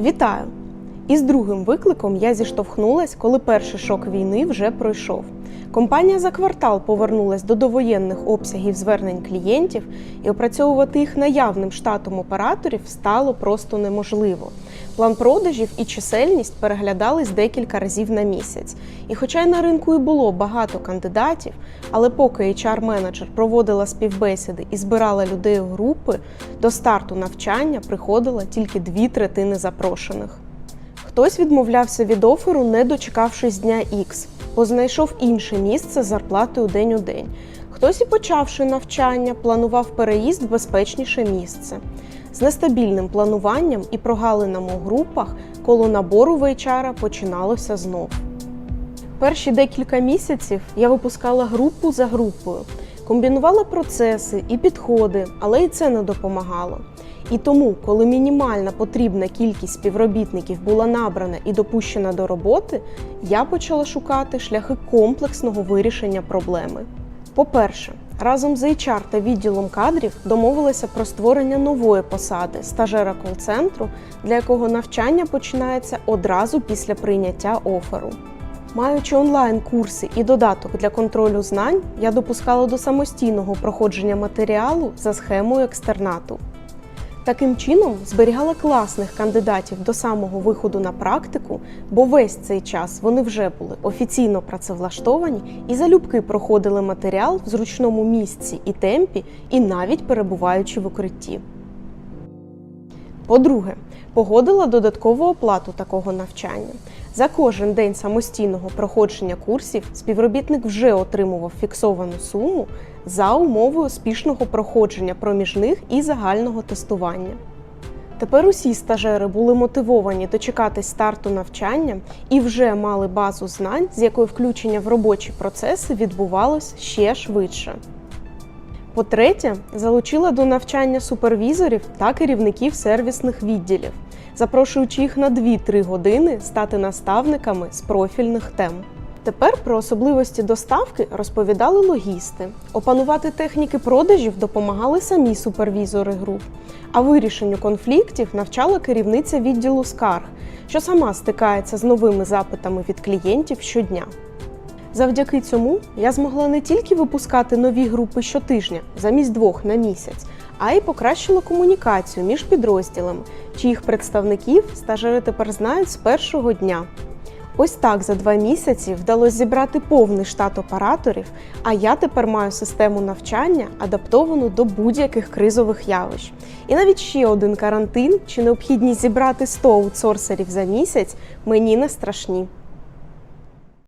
Вітаю! Із другим викликом я зіштовхнулась, коли перший шок війни вже пройшов. Компанія за квартал повернулась до довоєнних обсягів звернень клієнтів, і опрацьовувати їх наявним штатом операторів стало просто неможливо. План продажів і чисельність переглядались декілька разів на місяць. І хоча й на ринку і було багато кандидатів, але поки HR-менеджер проводила співбесіди і збирала людей у групи, до старту навчання приходило тільки дві третини запрошених. Хтось відмовлявся від оферу, не дочекавшись дня X, бо знайшов інше місце з зарплатою день у день. Хтось і почавши навчання, планував переїзд в безпечніше місце. З нестабільним плануванням і прогалинами у групах коло набору в починалося знов. Перші декілька місяців я випускала групу за групою, комбінувала процеси і підходи, але і це не допомагало. І тому, коли мінімальна потрібна кількість співробітників була набрана і допущена до роботи, я почала шукати шляхи комплексного вирішення проблеми. По-перше, разом з HR та відділом кадрів домовилися про створення нової посади стажера кол-центру, для якого навчання починається одразу після прийняття оферу. Маючи онлайн-курси і додаток для контролю знань, я допускала до самостійного проходження матеріалу за схемою екстернату. Таким чином зберігала класних кандидатів до самого виходу на практику, бо весь цей час вони вже були офіційно працевлаштовані і залюбки проходили матеріал в зручному місці і темпі, і навіть перебуваючи в укритті. По-друге, погодила додаткову оплату такого навчання. За кожен день самостійного проходження курсів співробітник вже отримував фіксовану суму за умовою успішного проходження проміжних і загального тестування. Тепер усі стажери були мотивовані дочекатись старту навчання і вже мали базу знань, з якою включення в робочі процеси відбувалось ще швидше. По-третє, залучила до навчання супервізорів та керівників сервісних відділів, запрошуючи їх на 2-3 години стати наставниками з профільних тем. Тепер про особливості доставки розповідали логісти. Опанувати техніки продажів допомагали самі супервізори груп, а вирішенню конфліктів навчала керівниця відділу скарг, що сама стикається з новими запитами від клієнтів щодня. Завдяки цьому я змогла не тільки випускати нові групи щотижня замість двох на місяць, а й покращила комунікацію між підрозділами, чиїх представників стажери тепер знають з першого дня. Ось так за два місяці вдалося зібрати повний штат операторів, а я тепер маю систему навчання, адаптовану до будь-яких кризових явищ. І навіть ще один карантин чи необхідність зібрати 100 аутсорсерів за місяць мені не страшні.